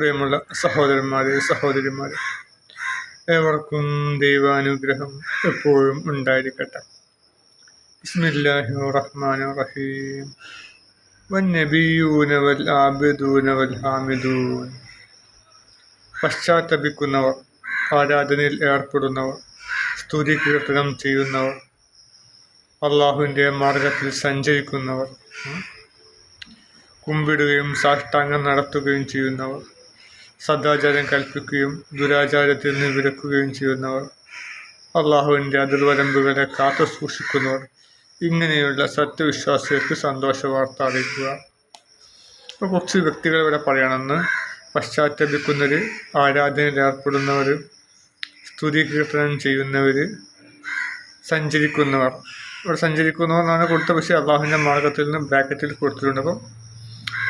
പ്രിയമുള്ള സഹോദരന്മാരെ സഹോദരിമാരെ ഏവർക്കും ദൈവാനുഗ്രഹം എപ്പോഴും ഉണ്ടായിരിക്കട്ടെ. ബിസ്മില്ലാഹി റഹ്മാൻ റഹീം. വന്നബിയൂന വൽ ആബിദൂന വൽ ഹാമിദൂൻ. പശ്ചാത്തപിക്കുന്നവർ ആരാധനയിൽ ഏർപ്പെടുന്നവർ സ്തുതി കീർത്തനം ചെയ്യുന്നവർ അള്ളാഹുവിന്റെ മാർഗത്തിൽ സഞ്ചരിക്കുന്നവർ കുമ്പിടുകയും സാഷ്ടാംഗം നടത്തുകയും ചെയ്യുന്നവർ സദാചാരം കൽപ്പിക്കുകയും ദുരാചാരത്തിൽ നിന്ന് വിലക്കുകയും ചെയ്യുന്നവർ. അള്ളാഹുവിന്റെ അതിർവരമ്പുകളെ കാത്തു സൂക്ഷിക്കുന്നവർ. ഇങ്ങനെയുള്ള സത്യവിശ്വാസികൾക്ക് സന്തോഷ വാർത്ത അറിയിക്കുക. അപ്പോൾ കുറച്ച് വ്യക്തികൾ ഇവിടെ പറയണമെന്ന് പശ്ചാത്തപിക്കുന്നവർ ആരാധനയിൽ ഏർപ്പെടുന്നവർ സ്തുതി കീർത്തനം ചെയ്യുന്നവർ സഞ്ചരിക്കുന്നവർ. ഇവിടെ സഞ്ചരിക്കുന്നവർ എന്നാണ് കൊടുത്ത പക്ഷേ അള്ളാഹുവിന്റെ മാർഗത്തിൽ നിന്ന് ബ്രാക്കറ്റിൽ കൊടുത്തിട്ടുണ്ട്. അപ്പം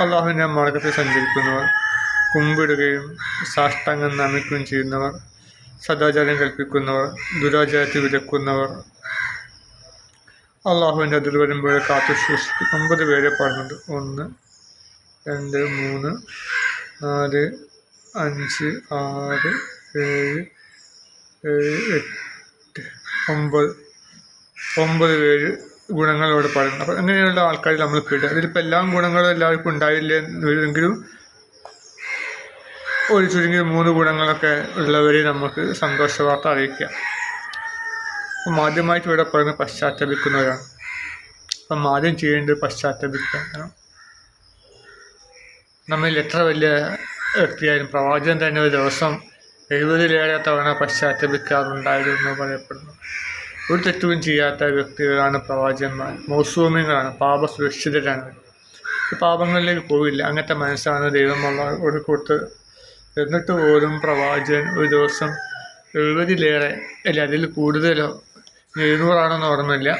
അള്ളാഹുവിന്റെ മാർഗത്തിൽ സഞ്ചരിക്കുന്നവർ. കുമ്പിടുകയും സാഷ്ടാംഗം നമിക്കുകയും ചെയ്യുന്നവർ സദാചാരം കൽപ്പിക്കുന്നവർ ദുരാചാരത്തിൽ വിലക്കുന്നവർ. അള്ളാഹുവിന്റെ അതിൽ വരുമ്പോൾ കാത്തു സൂക്ഷിച്ച് ഒമ്പത് പേരെ പറഞ്ഞത് ഒന്ന് രണ്ട് മൂന്ന് നാല് അഞ്ച് ആറ് ഏഴ് ഏഴ് എട്ട്. ഒമ്പത് ഒമ്പത് പേര് ഗുണങ്ങളോട് പറയുന്നത് അപ്പം അങ്ങനെയുള്ള ആൾക്കാർ നമ്മൾ പെടുക. അതിലിപ്പോൾ എല്ലാ ഗുണങ്ങളും എല്ലാവർക്കും ഉണ്ടായില്ല എങ്കിലും ഒരു ചുരുങ്ങിയ മൂന്ന് ഗുണങ്ങളൊക്കെ ഉള്ളവരെ നമുക്ക് സന്തോഷ വാർത്ത അറിയിക്കാം അപ്പം ആദ്യമായിട്ട് ഇവിടെ പറയുന്നത് പശ്ചാത്തപിക്കുന്നവരാണ്. അപ്പം ആദ്യം ചെയ്യേണ്ടത് പശ്ചാത്തപിക്കുക. നമ്മിൽ എത്ര വലിയ വ്യക്തിയായാലും പ്രവാചകൻ തന്നെ ഒരു ദിവസം എഴുപതിലേറെ തവണ പശ്ചാത്തപിക്കാറുണ്ടായിരുന്നു പറയപ്പെടുന്നു. ഒരു തെറ്റും ചെയ്യാത്ത വ്യക്തികളാണ് പ്രവാചകന്മാർ. മൗസൂമികളാണ്. പാപസുരക്ഷിതരാണ് ഈ പാപങ്ങളിലേക്ക് പോവില്ല. അങ്ങനത്തെ മനസ്സാണ് ദൈവം ഒരു കൊടുത്തത് എന്നിട്ട് പോലും പ്രവാചകൻ ഒരു ദിവസം എഴുപതിലേറെ അല്ല അതിൽ കൂടുതലോ എഴുന്നൂറാണെന്ന് ഓർമ്മയില്ല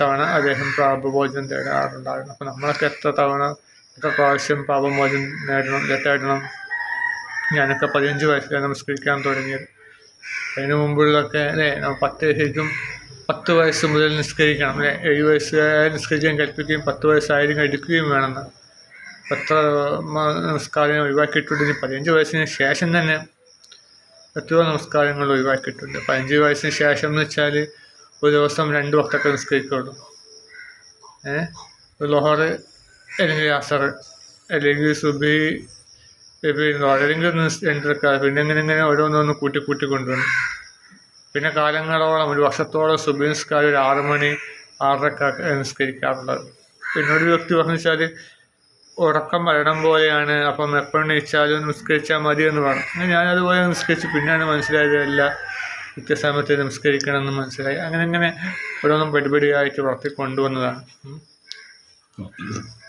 തവണ അദ്ദേഹം പാപമോചനം തേടാറുണ്ടായിരുന്നു. അപ്പോൾ നമ്മളൊക്കെ എത്ര തവണ എത്ര പ്രാവശ്യം പാപമോചനം നേടണം തേടണം ഞാനൊക്കെ പതിനഞ്ച് വയസ്സിലാണ് നമസ്കരിക്കാൻ തുടങ്ങിയത്. അതിന് മുമ്പുള്ളതൊക്കെ അല്ലേ പത്ത് ശരിക്കും പത്ത് വയസ്സ് മുതൽ നിസ്കരിക്കണം അല്ലേ ഏഴ് വയസ്സുകാരെ നിസ്കരിക്കാൻ കൽപ്പിക്കുകയും പത്ത് വയസ്സായാലും എടുക്കുകയും വേണമെന്ന് എത്ര നമസ്കാരം ഒഴിവാക്കിയിട്ടുണ്ട്? ഇനി പതിനഞ്ച് വയസ്സിന് ശേഷം തന്നെ എത്രയോ നമസ്കാരങ്ങൾ ഒഴിവാക്കിയിട്ടുണ്ട്. പതിനഞ്ച് വയസ്സിന് ശേഷം എന്ന് വെച്ചാൽ ഒരു ദിവസം രണ്ട് വക്തൊക്കെ നിസ്കരിക്കുള്ളൂ. ഏഹ് ലോഹർ അല്ലെങ്കിൽ അസർ അല്ലെങ്കിൽ സുബി പിന്നെ അല്ലെങ്കിൽ ഒന്ന് രണ്ടരക്ക പിന്നെ ഇങ്ങനെ ഇങ്ങനെ ഓരോന്നൊന്ന് കൂട്ടി കൂട്ടി കൊണ്ടുവന്നു. പിന്നെ കാലങ്ങളോളം ഒരു വർഷത്തോളം സുബി നിസ്കാരം ഒരു ആറ് മണി ആറരക്കാർ നിസ്കരിക്കാറുള്ളത്. പിന്നെ ഒരു വ്യക്തി പറഞ്ഞു വെച്ചാൽ ഉറക്കം മരണം പോലെയാണ്. അപ്പം എപ്പോഴും ഇച്ഛാലും നിസ്കരിച്ചാൽ മതി എന്ന് പറഞ്ഞു അങ്ങനെ ഞാനതുപോലെ നിസ്കരിച്ചു. പിന്നെയാണ് മനസ്സിലായത് എല്ലാ കൃത്യസമയത്ത് നിസ്കരിക്കണം എന്ന് മനസ്സിലായി. അങ്ങനെ അങ്ങനെ ഓരോന്നും പടിപടിയായിട്ട് വളർത്തി കൊണ്ടുവന്നതാണ്.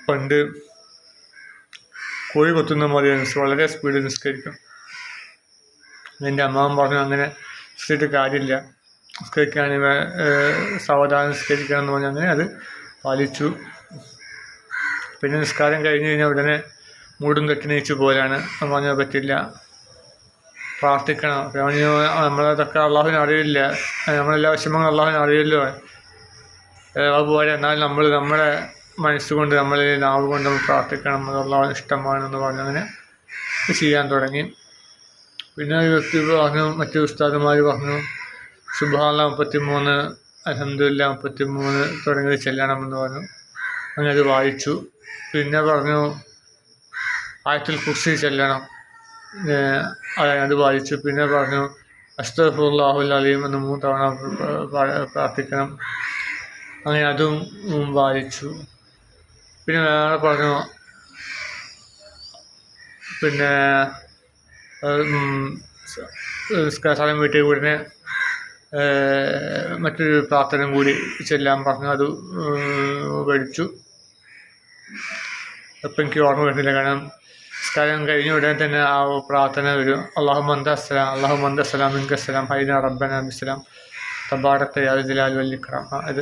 പണ്ട് കോഴി കൊത്തുന്ന പോലെ വളരെ സ്പീഡിൽ നിസ്കരിക്കും. എന്റെ അമ്മാവൻ പറഞ്ഞു അങ്ങനെ നിസ്കരിച്ചിട്ട് കാര്യമില്ല. നിസ്കരിക്കുകയാണെങ്കിൽ സാവധാനം നിസ്കരിക്കണം എന്ന് പറഞ്ഞു. അങ്ങനെ അത് പാലിച്ചു. പിന്നെ നിസ്കാരം കഴിഞ്ഞ് കഴിഞ്ഞാൽ ഉടനെ മൂടും കെട്ടി നീച്ചു പോലാണ് നമ്മൾ പറഞ്ഞാൽ പറ്റില്ല. പ്രാർത്ഥിക്കണം. പറഞ്ഞു നമ്മളതൊക്കെ അള്ളാഹുവിന് അറിയില്ല. നമ്മളെല്ലാ വിഷമങ്ങളും അള്ളാഹുവിന് അറിയില്ലോ. അതുപോലെ എന്നാൽ നമ്മൾ നമ്മുടെ മനസ്സുകൊണ്ട് നമ്മൾ നാവ് കൊണ്ട് നമ്മൾ പ്രാർത്ഥിക്കണം. അത് അള്ളാഹുവിന് ഇഷ്ടമാണെന്ന് പറഞ്ഞങ്ങനെ ചെയ്യാൻ തുടങ്ങി. പിന്നെ ഒരു വ്യക്തി പറഞ്ഞു മറ്റു ഉസ്താദുമാർ പറഞ്ഞു സുബാല മുപ്പത്തി മൂന്ന് അലഹമില്ല മുപ്പത്തി മൂന്ന് തുടങ്ങിയത് ചെല്ലണമെന്ന് പറഞ്ഞു. അങ്ങനെ അത് വായിച്ചു. പിന്നെ പറഞ്ഞു ആയത്തിൽ കുർസി ചെല്ലണം. അത് വായിച്ചു. പിന്നെ പറഞ്ഞു അസ്തഫുല്ലാഹുൽ അലീം എന്ന് മൂന്ന് തവണ പ്ര- പ്ര- പ്രാർത്ഥിക്കണം. അങ്ങനെ അതും വായിച്ചു. പിന്നെ വേറെ പറഞ്ഞു പിന്നെ സ്ഥലം വീട്ടിൽ ഉടനെ മറ്റൊരു പ്രാർത്ഥന കൂടി ചെല്ലാൻ പറഞ്ഞു. അത് ഏഹ് അപ്പം എനിക്ക് ഓർമ്മ വരുന്നില്ല. കാരണം നിസ്കാരം കഴിഞ്ഞ ഉടനെ തന്നെ ആ പ്രാർത്ഥന വരും അള്ളാഹു മന്ദ അസ്സലാം അള്ളാഹു മന്ദ അസ്സലാം മിങ്ക അസ്സലാം ഹൈന റബ്ബന ബിസ്ലാം തബാറത്തെ യാദ് ജലാൽ വല്ലിക്രാം അത്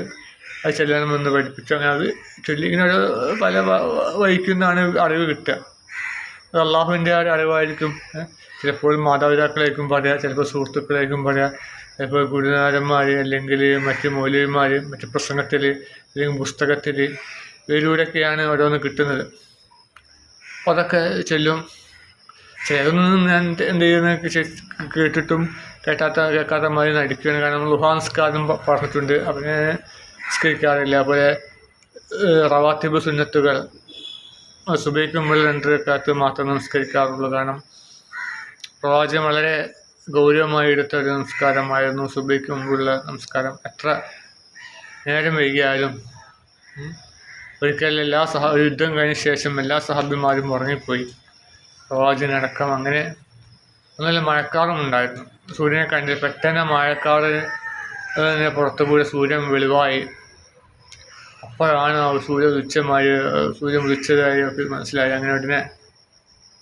അത് ചെല്ലണമെന്ന് പഠിപ്പിച്ചു. അങ്ങനെ അത് ചൊല്ലി ഇങ്ങനെ ഒരു പല വഹിക്കുന്നതാണ് അറിവ് കിട്ടുക. അത് അള്ളാഹുവിന്റെ ആ ഒരു അറിവായിരിക്കും. ചിലപ്പോൾ മാതാപിതാക്കളായിരിക്കും പറയുക ചിലപ്പോൾ സുഹൃത്തുക്കളായിരിക്കും പറയുക ചിലപ്പോൾ ഗുരുനാഥന്മാർ അല്ലെങ്കിൽ മറ്റ് മൗലവിമാർ മറ്റ് പ്രസംഗത്തിൽ അല്ലെങ്കിൽ പുസ്തകത്തിൽ ഇതിലൂടെയൊക്കെയാണ് ഓരോന്ന് കിട്ടുന്നത്. അപ്പോൾ അതൊക്കെ ചെല്ലും. ചിലതൊന്നും ഞാൻ എന്ത് ചെയ്യുന്ന കേട്ടിട്ടും കേട്ടാത്ത കേൾക്കാത്ത മാതിരി നടിക്കുകയാണ് കാരണം ലുഹാൻസ്കാരും പറഞ്ഞിട്ടുണ്ട്. അവനെ നിസ്കരിക്കാറില്ല. അതുപോലെ റവാത്തിബ് സുന്നത്തുകൾ സുബൈക്ക് മുമ്പിൽ രണ്ട് കാലത്ത് മാത്രം നമസ്കരിക്കാറുള്ളൂ. കാരണം പ്രവാചകൻ വളരെ ഗൗരവമായി എടുത്ത ഒരു നമസ്കാരമായിരുന്നു. സുബൈക്ക് മുമ്പുള്ള നമസ്കാരം. എത്ര നേരം വൈകിയാലും ഒരിക്കൽ എല്ലാ സഹ യുദ്ധം കഴിഞ്ഞ ശേഷം എല്ലാ സഹാബിമാരും ഉറങ്ങിപ്പോയി. പ്രവാചകനടക്കം അങ്ങനെ നല്ല മഴക്കാറും ഉണ്ടായിരുന്നു. സൂര്യനെ കണ്ട് പെട്ടെന്ന് മഴക്കാറ് പുറത്തു കൂടി സൂര്യൻ വെളിവായി. അപ്പോഴാണ് സൂര്യ ഉച്ചമായി സൂര്യൻ ഉദിച്ചതായി ഒക്കെ മനസ്സിലായി. അങ്ങനെ ഉടനെ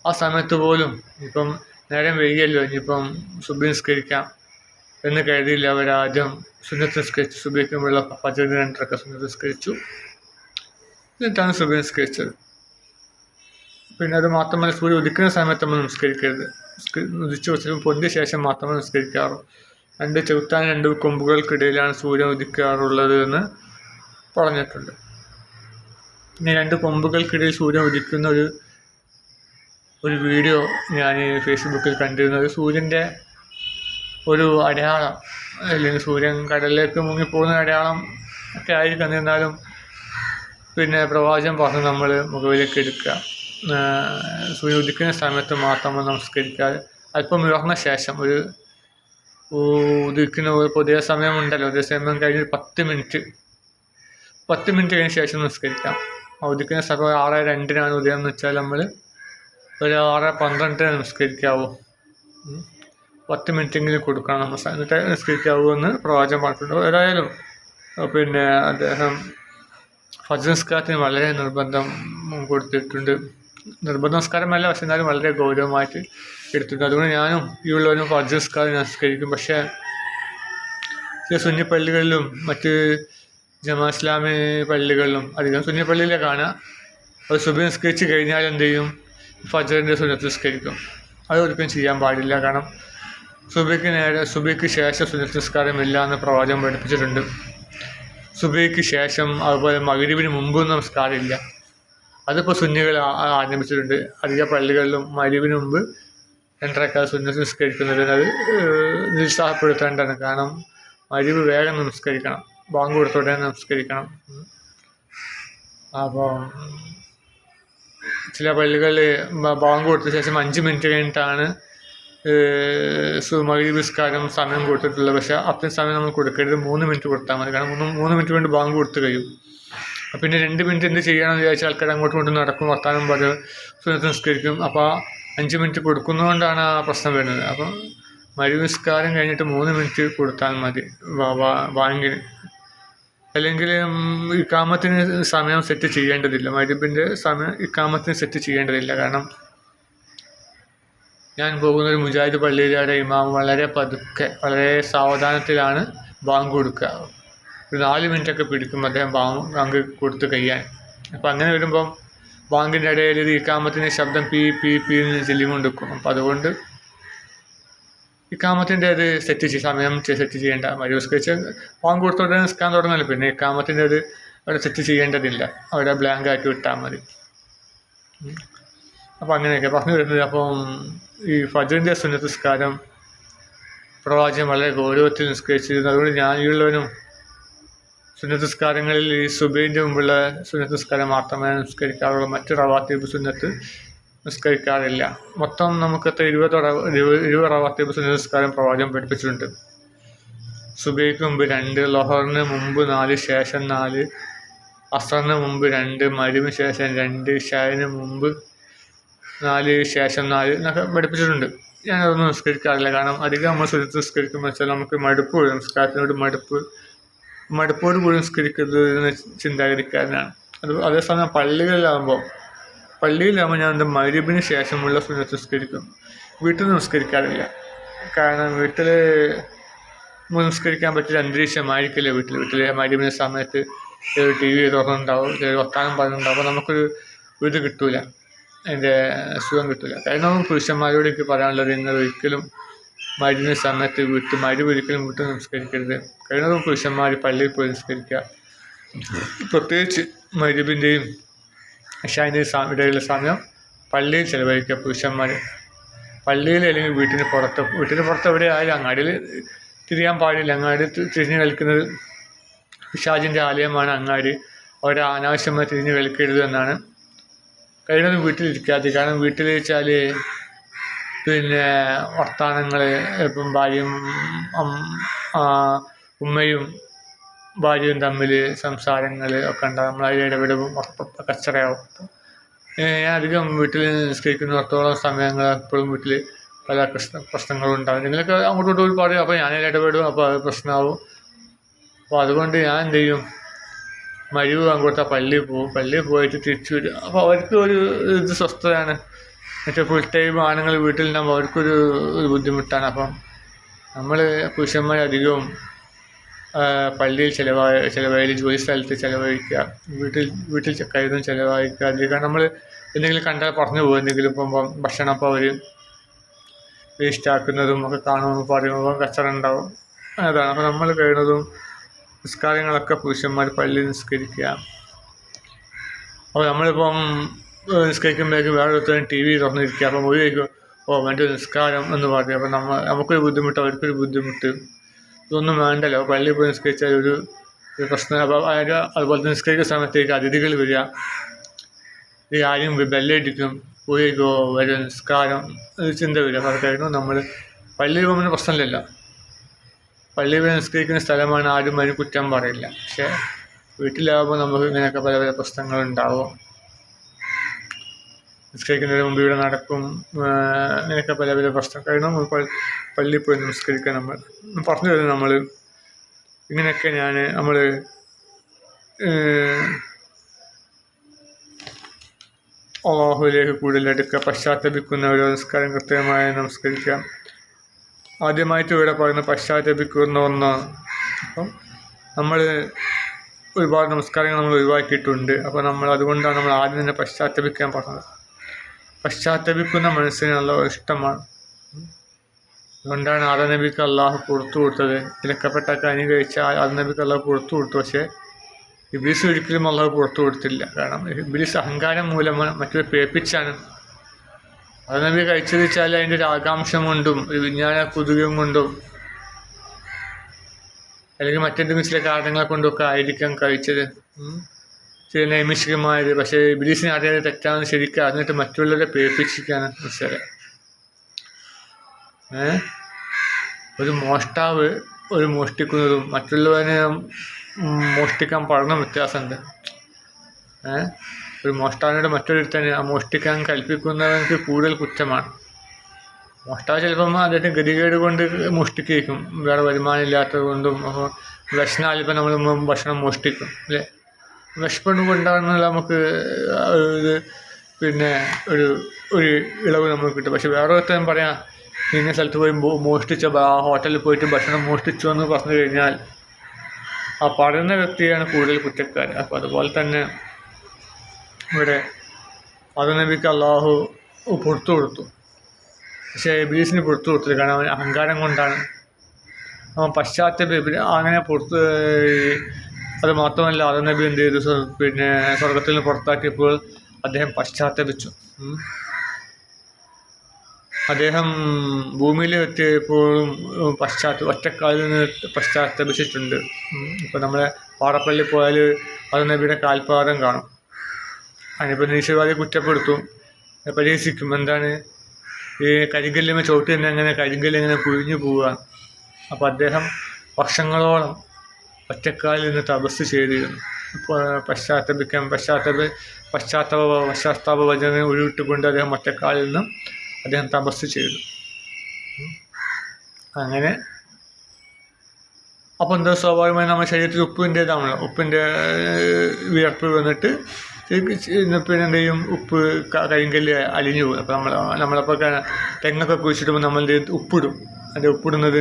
ആ സമയത്ത് പോലും ഇപ്പം നേരം വൈകിയല്ലോ ഇനിയിപ്പം സുബി നിസ്കരിക്കാം എന്ന് കരുതിയില്ല. അവരാദ്യം സുന്നത്ത് നിസ്കരിച്ചു സുബിക്കുമ്പോഴുള്ള പച്ചടി സുനിസ്കരിച്ചു എന്നിട്ടാണ് സൂര്യ നിസ്കരിച്ചത്. പിന്നെ അത് മാത്രമല്ല സൂര്യ ഉദിക്കുന്ന സമയത്ത് നമ്മൾ നിസ്കരിക്കരുത്. ഉദിച്ചു വെച്ചാലും പൊന്തിയ ശേഷം മാത്രമേ നിസ്കരിക്കാറൂ. രണ്ട് ചെറുത്താൻ രണ്ട് കൊമ്പുകൾക്കിടയിലാണ് സൂര്യൻ ഉദിക്കാറുള്ളത് എന്ന് പറഞ്ഞിട്ടുണ്ട്. ഇനി രണ്ട് കൊമ്പുകൾക്കിടയിൽ സൂര്യൻ ഉദിക്കുന്ന ഒരു ഒരു വീഡിയോ ഞാൻ ഫേസ്ബുക്കിൽ കണ്ടിരുന്നത്. സൂര്യന്റെ ഒരു അടയാളം അല്ലെങ്കിൽ സൂര്യൻ കടലിലേക്ക് മുങ്ങിപ്പോകുന്ന അടയാളം ഒക്കെ ആയിരിക്കും. എന്നിരുന്നാലും പിന്നെ പ്രവാചകം പറഞ്ഞ് നമ്മൾ മുകളിലേക്ക് എടുക്കുക. സൂര്യ ഉദിക്കുന്ന സമയത്ത് മാത്രം നമസ്കരിക്കാതെ അല്പം ഉയർന്ന ശേഷം ഒരു ഉദിക്കുന്ന പുതിയ സമയമുണ്ടല്ലോ ഉദയ സമയം കഴിഞ്ഞ് പത്ത് മിനിറ്റ്. പത്ത് മിനിറ്റ് കഴിഞ്ഞ ശേഷം നമസ്കരിക്കാം ഉദിക്കുന്ന സമയം ആറ് രണ്ടിനാണ് ഉദയം എന്ന് വെച്ചാൽ നമ്മൾ ഒരു ആറ് പന്ത്രണ്ടിന് നമസ്കരിക്കാവൂ. പത്ത് മിനിറ്റെങ്കിലും കൊടുക്കണം. നമ്മൾ എന്നിട്ട് നിസ്കരിക്കാവൂ എന്ന് പ്രവാചകം പറഞ്ഞിട്ടുണ്ട്. ഏതായാലും പിന്നെ അദ്ദേഹം ഫജ് നിസ്കാരത്തിന് വളരെ നിർബന്ധം കൊടുത്തിട്ടുണ്ട്. നിർബന്ധ നിസ്കാരമല്ല പക്ഷെ എന്നാലും വളരെ ഗൗരവമായിട്ട് എടുത്തിട്ടുണ്ട്. അതുകൊണ്ട് ഞാനും ഈ ഉള്ളവരും ഫജ് നിസ്കാരം നിസ്കരിക്കും പക്ഷേ ചില സുന്നി പള്ളികളിലും മറ്റ് ജമാ ഇസ്ലാമി പള്ളികളിലും അധികം സുന്നി പള്ളിയിലെ കാണാം അത് സുബി നിസ്കരിച്ച് കഴിഞ്ഞാൽ എന്ത് ചെയ്യും? ഫജറിന്റെ സുന്നത്ത് നിസ്കരിക്കും. അത് ഒരിക്കലും ചെയ്യാൻ പാടില്ല. കാരണം സുബിക്ക് നേരെ സുബിക്ക് ശേഷം സുന്നത്ത് നിസ്കാരമില്ല എന്ന് പ്രവാചകം പഠിപ്പിച്ചിട്ടുണ്ട്. സുബിക്ക് ശേഷം അതുപോലെ മകരീബിന് മുമ്പും നമസ്കാരമില്ല. അതിപ്പോൾ സുന്നികൾ ആരംഭിച്ചിട്ടുണ്ട്. അധിക പള്ളികളിലും മകരീബിന് മുമ്പ് രണ്ടരക്കാർ സുന്നി നിസ്കരിക്കുന്നത് അത് നിരുത്സാഹപ്പെടുത്തേണ്ടതാണ്. കാരണം മരുവ് വേഗം നമസ്കരിക്കണം. ബാങ്ക് കൊടുത്തോടെ നമസ്കരിക്കണം. അപ്പോൾ ചില പള്ളികളിൽ ബാങ്ക് കൊടുത്ത ശേഷം അഞ്ച് മിനിറ്റ് കഴിഞ്ഞിട്ടാണ് മകരീബിസ്കാരം സമയം കൊടുത്തിട്ടുള്ള പക്ഷേ അത്രയും സമയം നമ്മൾ കൊടുക്കരുത്. മൂന്ന് മിനിറ്റ് കൊടുത്താൽ മതി. കാരണം മൂന്ന് മൂന്ന് മിനിറ്റ് വേണ്ടി ബാങ്ക് കൊടുത്തു കഴിയും. പിന്നെ രണ്ട് മിനിറ്റ് എന്ത് ചെയ്യണമെന്ന് വിചാരിച്ചാൽ ആൾക്കാർ അങ്ങോട്ടും ഇങ്ങോട്ടും നടക്കും വർത്താനം പറയും സുന്നത്ത് നിസ്കരിക്കും. അപ്പോൾ അഞ്ച് മിനിറ്റ് കൊടുക്കുന്നതുകൊണ്ടാണ് ആ പ്രശ്നം വരുന്നത്. അപ്പം മരുവിസ്കാരം കഴിഞ്ഞിട്ട് മൂന്ന് മിനിറ്റ് കൊടുത്താൽ മതി. ബാങ്കിന് അല്ലെങ്കിൽ ഇക്കാമത്തിന് സമയം സെറ്റ് ചെയ്യേണ്ടതില്ല. മരുപ്പിന്റെ സമയം ഇക്കാമത്തിന് സെറ്റ് ചെയ്യേണ്ടതില്ല. കാരണം ഞാൻ പോകുന്ന ഒരു മുജാഹിദ് പള്ളിയിലെ ഇമാം വളരെ പതുക്കെ വളരെ സാവധാനത്തിലാണ് ബാങ്ക് കൊടുക്കുക. ഒരു നാല് മിനിറ്റൊക്കെ പിടിക്കും അദ്ദേഹം ബാങ്ക് ബാങ്ക് കൊടുത്ത് കഴിയാൻ. അപ്പം അങ്ങനെ വരുമ്പം ബാങ്കിന്റെ ഇടയിൽ ഇത് ഇക്കാമത്തിന്റെ ശബ്ദം പി പി പി എന്ന് ചെല്ലിക്കൊണ്ടിരിക്കും. അപ്പം അതുകൊണ്ട് ഇക്കാമത്തിന്റെ അത് സെറ്റ് ചെയ്യും സമയം സെറ്റ് ചെയ്യേണ്ട. മരുസ്കരിച്ച് ബാങ്ക് കൊടുത്തോടെ നിൽക്കാൻ തുടങ്ങല്ലോ പിന്നെ ഇക്കാമത്തിന്റെ അത് അവിടെ സെറ്റ് ചെയ്യേണ്ടതില്ല. അവിടെ ബ്ലാങ്ക് ആക്കി വിട്ടാൽ മതി. അപ്പോൾ അങ്ങനെയൊക്കെ പറഞ്ഞു വരുന്നത്. അപ്പം ഈ ഫജറിന്റെ സുന്നസ്കാരം പ്രവാചകൻ വളരെ ഗൗരവത്തിൽ നിസ്കരിച്ചിരുന്നു. അതുകൊണ്ട് ഞാനുള്ളവനും സുന്നസ്കാരങ്ങളിൽ ഈ സുബൈന്റെ മുമ്പുള്ള സുന്നസ്കാരം മാത്രമേ നിസ്കരിക്കാറുള്ളൂ. മറ്റു റവാത്തീബ് സുന്നത്ത് നിസ്കരിക്കാറില്ല. മൊത്തം നമുക്കത്ര ഇരുപത് ഇരുപത് റവാത്തീബ് സുന്നസ്കാരം പ്രവാചകം പഠിപ്പിച്ചിട്ടുണ്ട്. സുബൈക്ക് മുമ്പ് രണ്ട് ലൊഹറിന് മുമ്പ് നാല് ശേഷം നാല് അസറിന് മുമ്പ് രണ്ട് മരുവിന് ശേഷം രണ്ട് ഷായന് മുമ്പ് നാല് ശേഷം നാല് എന്നൊക്കെ പഠിപ്പിച്ചിട്ടുണ്ട്. ഞാൻ അതൊന്നും നിസ്കരിക്കാറില്ല. കാരണം അധികം നമ്മൾ സുരത്ത് നിസ്കരിക്കുമ്പോൾ വെച്ചാൽ നമുക്ക് മടുപ്പ് വരും. നിസ്കാരത്തിനോട് മടുപ്പ് മടുപ്പോട് കൂടി നിസ്കരിക്കരുത് എന്ന് ചിന്താഗതിക്കാരനാണ്. അത് അതേസമയം പള്ളികളിലാകുമ്പോൾ പള്ളിയിലാകുമ്പോൾ ഞാൻ എന്റെ മരുബിന് ശേഷമുള്ള സുന്നത്ത് നിസ്കരിക്കും. വീട്ടിൽ നിസ്കരിക്കാറില്ല. കാരണം വീട്ടിൽ നിസ്കരിക്കാൻ പറ്റിയ അന്തരീക്ഷമായിരിക്കില്ല വീട്ടിൽ. വീട്ടിലെ മരുവിന് സമയത്ത് ടി വി തുറന്നുണ്ടാവും വർത്താനം പറഞ്ഞിട്ടുണ്ടാവും അപ്പോൾ നമുക്കൊരു ഇത് കിട്ടൂല. അതിന്റെ സുഖം കിട്ടില്ല കാരണം പുരുഷന്മാരോട് എനിക്ക് പറയാനുള്ളത് നിങ്ങൾ ഒരിക്കലും മരുന്ന് സമയത്ത് വിട്ട് മരുന്ന് ഒരിക്കലും വീട്ടിൽ നമസ്കരിക്കരുത് കഴിയുന്നതും പുരുഷന്മാർ പള്ളിയിൽ പോയി നിസ്കരിക്കുക പ്രത്യേകിച്ച് മരുവിന്റെയും ഇഷാന്റെയും ഇടയിലുള്ള സമയം പള്ളിയിൽ ചിലവഴിക്കുക പുരുഷന്മാർ പള്ളിയിൽ അല്ലെങ്കിൽ വീട്ടിന് പുറത്ത് വീട്ടിന് പുറത്ത് എവിടെ ആയാലും അങ്ങാടിയിൽ തിരിയാൻ പാടില്ല. അങ്ങാടി തിരിഞ്ഞ് കളിക്കുന്നത് പിശാജിന്റെ ആലയമാണ് അങ്ങാടി. അവരെ അനാവശ്യമായി തിരിഞ്ഞ് കളിക്കരുത് എന്നാണ് കഴിയുന്നതും വീട്ടിലിരിക്കാതെ കാരണം വീട്ടിൽ വെച്ചാൽ പിന്നെ വർത്തമാനങ്ങൾ ഇപ്പം ഭാര്യയും ഉമ്മയും ഭാര്യയും തമ്മിൽ സംസാരങ്ങൾ ഒക്കെ ഉണ്ടാകും നമ്മൾ അതിൽ ഇടപെടും കച്ചറയാവും. ഞാൻ അധികം വീട്ടിൽ നിസ്കരിക്കുന്നിടത്തോളം സമയങ്ങൾ എപ്പോഴും വീട്ടിൽ പല പ്രശ്ന പ്രശ്നങ്ങളും ഉണ്ടാകും നിങ്ങളൊക്കെ അങ്ങോട്ടും ഇങ്ങോട്ടും പറയും അപ്പോൾ ഞാൻ ഇടപെടും അപ്പോൾ അത് പ്രശ്നമാവും. അപ്പോൾ അതുകൊണ്ട് ഞാൻ എന്ത് ചെയ്യും? മരിവ് കൊടുത്താൽ പള്ളിയിൽ പോകും പള്ളിയിൽ പോയിട്ട് തിരിച്ചു വരും അപ്പോൾ അവർക്ക് ഒരു ഇത് സ്വസ്ഥതയാണ്. മറ്റേ ഫുൾ ടൈം ആണുങ്ങൾ വീട്ടിലുണ്ടാകുമ്പോൾ അവർക്കൊരു ഒരു ബുദ്ധിമുട്ടാണ്. അപ്പം നമ്മൾ പുരുഷന്മാർ അധികവും പള്ളിയിൽ ചിലവായ ചിലവഴിൽ ജോലി സ്ഥലത്ത് ചിലവഴിക്കുക വീട്ടിൽ വീട്ടിൽ കഴിയുന്നതും ചിലവഴിക്കുക. അധികം നമ്മൾ എന്തെങ്കിലും കണ്ടാൽ പറഞ്ഞു പോകും. എന്തെങ്കിലും ഇപ്പം ഭക്ഷണം അപ്പോൾ അവർ വേസ്റ്റ് ആക്കുന്നതും ഒക്കെ കാണുമ്പോൾ പറയുമ്പോൾ കച്ചറ ഉണ്ടാവും. അതാണ്. അപ്പോൾ നമ്മൾ കഴിയുന്നതും നിസ്കാരങ്ങളൊക്കെ പുരുഷന്മാർ പള്ളിയിൽ നിസ്കരിക്കുക. അപ്പോൾ നമ്മളിപ്പം നിസ്കരിക്കുമ്പോഴേക്ക് നിസ്കരിക്കുമ്പോഴേക്കും വേറെ ഒരുത്തരും ടി വി തുറന്നിരിക്കുക. അപ്പം ഒരു ചോദിക്കും ഓ വേണ്ട നിസ്കാരം എന്ന് പറയും. അപ്പം നമ്മൾ നമുക്കൊരു ബുദ്ധിമുട്ട് അവർക്കൊരു ബുദ്ധിമുട്ട്. ഇതൊന്നും വേണ്ടല്ലോ. പള്ളിയിൽ പോയി നിസ്കരിച്ചാൽ ഒരു ഒരു പ്രശ്നം. അപ്പോൾ അതിന്റെ അതുപോലെ നിസ്കരിക്കുന്ന സമയത്തേക്ക് അതിഥികൾ വരിക. ഈ ആരും ബെല്ലടിക്കും പോയിക്കോ വരും നിസ്കാരം ചിന്ത വരിക. അവർക്കായിരുന്നു നമ്മൾ പള്ളിയിൽ പോകുമ്പോൾ പ്രശ്നമില്ലല്ലോ. പോയി നിസ്കരിക്കുന്ന സ്ഥലമാണ് ആരും അതിന് കുറ്റം പറയില്ല. പക്ഷേ വീട്ടിലാകുമ്പോൾ നമുക്ക് ഇങ്ങനെയൊക്കെ പല പല പ്രശ്നങ്ങളുണ്ടാവും. നിസ്കരിക്കുന്നതിന് മുമ്പ് ഇവിടെ നടക്കും അങ്ങനെയൊക്കെ പല പല പ്രശ്നം. നമ്മൾ പള്ളിയിൽ പോയി നിസ്കരിക്കാൻ നമ്മൾ. പറഞ്ഞു തരുന്നത് നമ്മൾ ഇങ്ങനെയൊക്കെ ഞാൻ നമ്മൾ അള്ളാഹുവിലേക്ക് കൂടുതൽ അടുക്കുക പശ്ചാത്തപിക്കുന്നവരോ നിസ്കാരം കൃത്യമായി നമസ്കരിക്കാം ആദ്യമായിട്ട് ഇവിടെ പറയുന്ന പശ്ചാത്തപിക്കുന്ന ഒന്ന്. അപ്പം നമ്മൾ ഒരുപാട് നമസ്കാരങ്ങൾ നമ്മൾ ഒഴിവാക്കിയിട്ടുണ്ട്. അപ്പോൾ നമ്മൾ അതുകൊണ്ടാണ് നമ്മൾ ആദ്യം തന്നെ പശ്ചാത്തപിക്കാൻ പറഞ്ഞത്. പശ്ചാത്തപിക്കുന്ന മനസ്സിന് നല്ല ഇഷ്ടമാണ്. അതുകൊണ്ടാണ് ആദനബിക്ക് അള്ളാഹു കൊടുത്തു കൊടുത്തത്. വിലക്കപ്പെട്ട കനി കഴിച്ച ആദനബിക്ക് അള്ളാഹു കൊടുത്തു കൊടുത്തു. പക്ഷേ ഇബ്ലീസ് ഒരിക്കലും അള്ളാഹു കൊടുത്തു കൊടുത്തില്ല. കാരണം ഇബ്ലീസ് അഹങ്കാരം മൂലമാണ് മറ്റൊരു പേപ്പിച്ചാണ് ആദനബി കഴിച്ചത് വെച്ചാൽ അതിന്റെ ഒരു ആകാംക്ഷ കൊണ്ടും ഒരു വിജ്ഞാന കുതുകം കൊണ്ടും അല്ലെങ്കിൽ മറ്റെന്തെങ്കിലും ചില കാരണങ്ങളെ കൊണ്ടൊക്കെ ആയിരിക്കാം കഴിച്ചത്. ചില നൈമിഷികമായത് പക്ഷേ ബിലീസിനെ അറിയാതെ തെറ്റാണെന്ന് ശരിക്കും അറിഞ്ഞിട്ട് മറ്റുള്ളവരെ പേപ്പിച്ചിരിക്കുകയാണ് മിസ്സറെ ഒരു മോഷ്ടാവ് ഒരു മോഷ്ടിക്കുന്നതും മറ്റുള്ളവനെ മോഷ്ടിക്കാൻ പഠനം വ്യത്യാസമുണ്ട്. ഏ? ഒരു മോഷ്ടാവിനോട് മറ്റൊരുത്തനെ ആ മോഷ്ടിക്കാൻ കൽപ്പിക്കുന്നവർക്ക് കൂടുതൽ കുറ്റമാണ്. മോഷ്ടാവ് ചിലപ്പം അദ്ദേഹത്തിന് ഗതികേട് കൊണ്ട് മോഷ്ടിക്കും വേറെ വരുമാനം ഇല്ലാത്തത് കൊണ്ടും അപ്പോൾ വിഷനാൽ ഇപ്പം നമ്മൾ ഭക്ഷണം മോഷ്ടിക്കും അല്ലേ? വിഷപ്പെട്ട് കൊണ്ടാണെന്നുള്ള നമുക്ക് ഇത് പിന്നെ ഒരു ഒരു ഇളവ് നമുക്ക് കിട്ടും. പക്ഷെ വേറെ ഒരുത്തരം പറയാം ഇന്ന സ്ഥലത്ത് പോയി മോഷ്ടിച്ച ആ ഹോട്ടലിൽ പോയിട്ട് ഭക്ഷണം മോഷ്ടിച്ചു എന്ന് പറഞ്ഞു കഴിഞ്ഞാൽ ആ പറയുന്ന വ്യക്തിയാണ് കൂടുതൽ കുറ്റക്കാരൻ. അപ്പോൾ അതുപോലെ തന്നെ ഇവിടെ നബിക്ക് അള്ളാഹു പുറത്തു കൊടുത്തു. പക്ഷേ ബീസിന് പുറത്തു കൊടുത്തില്ല. കാരണം അവൻ അഹങ്കാരം കൊണ്ടാണ്. അവൻ പശ്ചാത്തലം അങ്ങനെ പുറത്ത് അത് മാത്രമല്ല അത് നബി എന്ത് ചെയ്തു? പിന്നെ സ്വർഗത്തിൽ നിന്ന് പുറത്താക്കിയപ്പോൾ അദ്ദേഹം പശ്ചാത്തപിച്ചു. അദ്ദേഹം ഭൂമിയിൽ എത്തിയപ്പോഴും പശ്ചാത്ത ഒറ്റക്കാലിൽ നിന്ന് പശ്ചാത്തപിച്ചിട്ടുണ്ട് ഇപ്പോൾ നമ്മളെ പാറപ്പള്ളി പോയാൽ അത് നബിയുടെ കാൽപാദം കാണും. നിരീശ്വരവാദിയെ കുറ്റപ്പെടുത്തും. പരിഹസിക്കും എന്താണ്? ഈ കരിങ്കല്ലിമ ചവിട്ടി തന്നെ അങ്ങനെ കരിങ്കല്ല് ഇങ്ങനെ കുഴിഞ്ഞു പോവുക. അപ്പോൾ അദ്ദേഹം വർഷങ്ങളോളം ഒറ്റക്കാലിൽ നിന്ന് തപസ് ചെയ്തിരുന്നു ഇപ്പോൾ പശ്ചാത്തപിക്കാൻ പശ്ചാത്തപ പശ്ചാത്തപ പശ്ചാത്താപ വചനം ഉരുവിട്ടുകൊണ്ട് അദ്ദേഹം ഒറ്റക്കാലിൽ നിന്നും അദ്ദേഹം തപസ് ചെയ്തു. അങ്ങനെ. അപ്പോൾ എന്താ സ്വാഭാവികമായി നമ്മുടെ ശരീരത്തിൽ ഉപ്പിന്റേതാണല്ലോ. ഉപ്പിന്റെ വിയർപ്പ് വന്നിട്ട് പിന്നെ എന്ത് ചെയ്യും ഉപ്പ് കരിങ്കല്ല് അലിഞ്ഞു പോകും. അപ്പോൾ നമ്മൾ നമ്മളപ്പോൾ തെങ്ങൊക്കെ കുഴിച്ചിടുമ്പോൾ നമ്മൾ എന്ത് ചെയ്യും? ഉപ്പിടും. അതിന്റെ ഉപ്പിടുന്നത്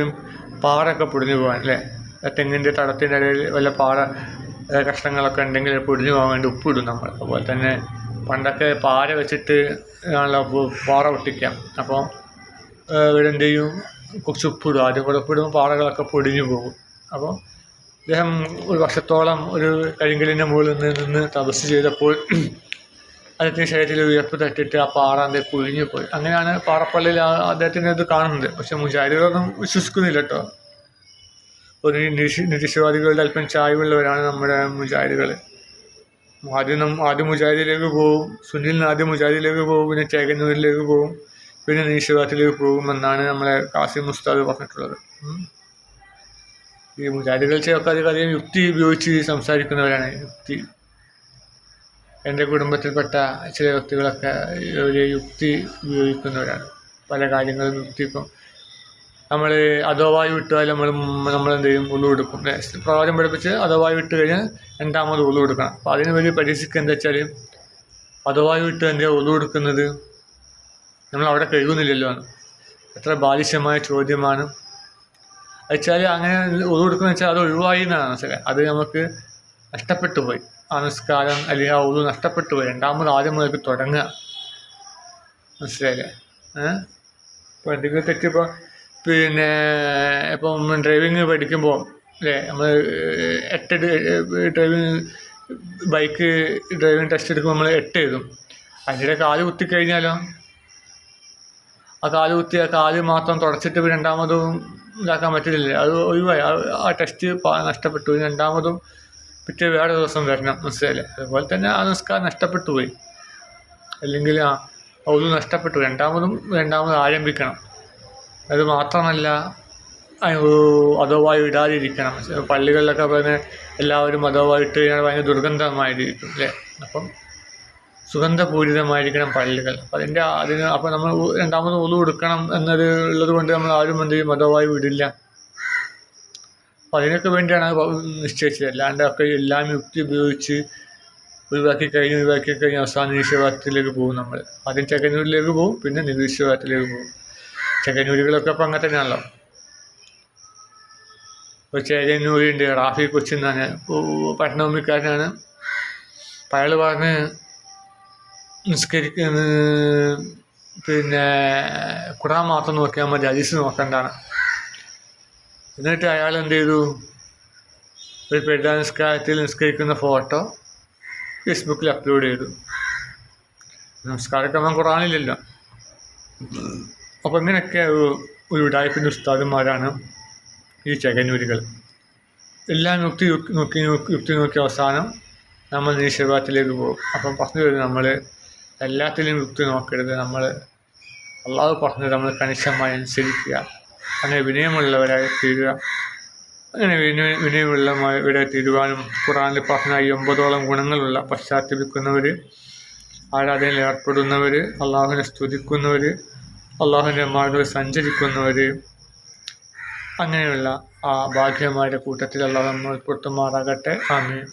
പാറൊക്കെ പൊടിഞ്ഞു പോകാൻ അല്ലേ? തെങ്ങിന്റെ തടത്തിന്റെ ഇടയിൽ വല്ല പാറ കഷ്ണങ്ങളൊക്കെ ഉണ്ടെങ്കിൽ പൊടിഞ്ഞു പോകാൻ വേണ്ടി ഉപ്പിടും നമ്മൾ അതുപോലെ തന്നെ പണ്ടൊക്കെ പാര വെച്ചിട്ട് പാറ ഒട്ടിക്കാം അപ്പോൾ ഇവിടെ എന്ത് ചെയ്യും കുറച്ച് ഉപ്പിടും. ആദ്യം കൂടെ ഉപ്പിടുമ്പോൾ പാറകളൊക്കെ പൊടിഞ്ഞു പോകും. അപ്പോൾ അദ്ദേഹം ഒരു വർഷത്തോളം ഒരു കരിങ്കലിന്റെ മുകളിൽ നിന്ന് തപസ് ചെയ്തപ്പോൾ അദ്ദേഹത്തിന്റെ ശരീരത്തിൽ ഉയർപ്പ് തട്ടിട്ട് ആ പാറ അദ്ദേഹം കുഴിഞ്ഞു പോയി. അങ്ങനെയാണ് പാറപ്പള്ളിയിൽ അദ്ദേഹത്തിന്റെ ഇത് കാണുന്നത്. പക്ഷെ മുചാരികളൊന്നും വിശ്വസിക്കുന്നില്ല കേട്ടോ. ഒരു നിരീശ് നിരീശ്വരവാദികളുടെ അല്പം ചായവുള്ളവരാണ് നമ്മുടെ മുചാരികൾ ആദ്യം ആദ്യം മുജാഹിദിലേക്ക് പോകും സുനിലിന് ആദ്യം മുചാരിയിലേക്ക് പോകും പിന്നെ ചേകന്നൂരിലേക്ക് പോകും പിന്നെ നിരീശ്വരവാദത്തിലേക്ക് പോകുമെന്നാണ് നമ്മളെ കാസിം മുസ്താദ് പറഞ്ഞിട്ടുള്ളത്. ഈ ചിലർക്ക് അധികം യുക്തി ഉപയോഗിച്ച് സംസാരിക്കുന്നവരാണ്. യുക്തി. എന്റെ കുടുംബത്തിൽപ്പെട്ട ചില വ്യക്തികളൊക്കെ ഒരു യുക്തി ഉപയോഗിക്കുന്നവരാണ്. പല കാര്യങ്ങളും യുക്തി ഇപ്പം നമ്മൾ അധോവായി വിട്ടാൽ നമ്മൾ നമ്മൾ എന്ത് ചെയ്യും ഉള്ളു കൊടുക്കും. പ്രവാചം പഠിപ്പിച്ച് അധോവായി വിട്ട് കഴിഞ്ഞാൽ രണ്ടാമത് ഉള്ളു കൊടുക്കണം. അതിന് വലിയ പരീക്ഷിക്കുക എന്താ വെച്ചാൽ അധോവായി വിട്ട് എന്റെ ഉള്ളു കൊടുക്കുന്നത്? നമ്മൾ അവിടെ കഴുകുന്നില്ലല്ലോ എന്ന് എത്ര ബാലിശ്യമായ ചോദ്യമാണ്. വെച്ചാൽ അങ്ങനെ ഒതു കൊടുക്കുന്ന വെച്ചാൽ അത് ഒഴിവായി എന്നാണ് മനസ്സിലായത്. അത് നമുക്ക് നഷ്ടപ്പെട്ടു പോയി. ആ നിസ്കാരം അല്ലെങ്കിൽ ആ ഒതു നഷ്ടപ്പെട്ടു പോയി. രണ്ടാമത് ആദ്യം മുതൽക്ക് തുടങ്ങുക. മനസ്സിലായില്ലേ? ഏഹ് ഇപ്പോൾ എന്തെങ്കിലും തെറ്റിപ്പോൾ പിന്നെ ഇപ്പം ഡ്രൈവിങ് പഠിക്കുമ്പോൾ അല്ലേ? നമ്മൾ എട്ട് ഡ്രൈവിങ് ബൈക്ക് ഡ്രൈവിങ് ടെസ്റ്റ് എടുക്കുമ്പോൾ നമ്മൾ എട്ട് എഴുതും. അതിന്റെ കാൽ കുത്തിക്കഴിഞ്ഞാലോ ആ കാൽ കുത്തി ആ കാൽ മാത്രം തുടച്ചിട്ട് രണ്ടാമതും ഇതാക്കാൻ പറ്റില്ല അത് ഒഴിവായി. ആ- ടെസ്റ്റ് നഷ്ടപ്പെട്ടു. ഇനി രണ്ടാമതും പിറ്റേ വേറെ ദിവസം വരണം. മനസ്സിലായില്ലേ? അതുപോലെ തന്നെ ആ നിസ്കാരം നഷ്ടപ്പെട്ടു പോയി. അല്ലെങ്കിൽ ആ ഒന്നും നഷ്ടപ്പെട്ടു. രണ്ടാമതും രണ്ടാമത് ആരംഭിക്കണം. അത് മാത്രമല്ല അതോവായി ഇടാതിരിക്കണം. പള്ളികളിലൊക്കെ പറഞ്ഞ് എല്ലാവരും അധോവായി ഇട്ട് കഴിഞ്ഞാൽ ഭയങ്കര ദുർഗന്ധമായിരിക്കും അല്ലേ? അപ്പം സുഗന്ധപൂരിതമായിരിക്കണം പള്ളികൾ അപ്പം അതിന്റെ അതിന് അപ്പം നമ്മൾ രണ്ടാമത് ഉളു കൊടുക്കണം എന്നത് ഉള്ളത് കൊണ്ട് നമ്മൾ ആരും എന്ത് ചെയ്യും? മതമായി വിടില്ല. അപ്പം അതിനൊക്കെ വേണ്ടിയാണ് നിശ്ചയിച്ചത്. അല്ലാണ്ട് ഒക്കെ എല്ലാം യുക്തി ഉപയോഗിച്ച് ഒഴിവാക്കി കഴിഞ്ഞ് ഒഴിവാക്കി കഴിഞ്ഞ് അവസാന നിരീശ്വരവാദത്തിലേക്ക് പോകും നമ്മൾ. ആദ്യം ചെകനൂരിലേക്ക് പോകും പിന്നെ നിരീശ്വരവാദത്തിലേക്ക് പോകും. ചെക്കന്നൂരുകളൊക്കെ അപ്പം അങ്ങനെ തന്നെയാണല്ലോ. ഇപ്പോൾ ചേകന്നൂരുണ്ട് റാഫി കൊച്ചിന്നാണ്. പട്ടണഭൂമിക്കാരനാണ്. അയാൾ പറഞ്ഞ് നിസ്കരിക്കുന്ന പിന്നെ ഖുറാൻ മാത്രം നോക്കിയാൽ മതി ഹദീസ് നോക്കണ്ടാണ്. എന്നിട്ട് അയാൾ എന്ത് ചെയ്തു? ഒരു പെരുന്നാൾ നിസ്കാരത്തിൽ നിസ്കരിക്കുന്ന ഫോട്ടോ ഫേസ്ബുക്കിൽ അപ്ലോഡ് ചെയ്തു. നമസ്കാരക്രമം ഖുറാനില്ലല്ലോ അപ്പോൾ ഇങ്ങനെയൊക്കെ ഒരു- ഉടായ്പിന്റെ ഉസ്താദന്മാരാണ് ഈ ചകനൂരികൾ. എല്ലാം യുക്തി നോക്കി യുക്തി നോക്കി അവസാനം നമ്മൾ നിരീശ്വരത്തിലേക്ക് പോകും. അപ്പം പറഞ്ഞു വരും നമ്മൾ എല്ലാത്തിലും യുക്തി നോക്കരുത്. നമ്മൾ അള്ളാഹു പറഞ്ഞത് നമ്മൾ കണിശമായി അനുസരിക്കുക. അങ്ങനെ വിനയമുള്ളവരായി തീരുക. അങ്ങനെ വിനയ ഇവിടെ തീരുവാനും ഖുറാനിൽ പറഞ്ഞ ഈ ഒമ്പതോളം ഗുണങ്ങളുള്ള പശ്ചാത്തപിക്കുന്നവർ ആരാധനയിൽ ഏർപ്പെടുന്നവർ അള്ളാഹുവിനെ സ്തുതിക്കുന്നവർ അള്ളാഹുവിന്റെ മാർഗത്തിൽ സഞ്ചരിക്കുന്നവർ അങ്ങനെയുള്ള ആ ഭാഗ്യമായ കൂട്ടത്തിൽ അള്ളാഹു നമ്മൾ ഉൾപ്പെടുത്തുമാറാകട്ടെ. ആമീൻ.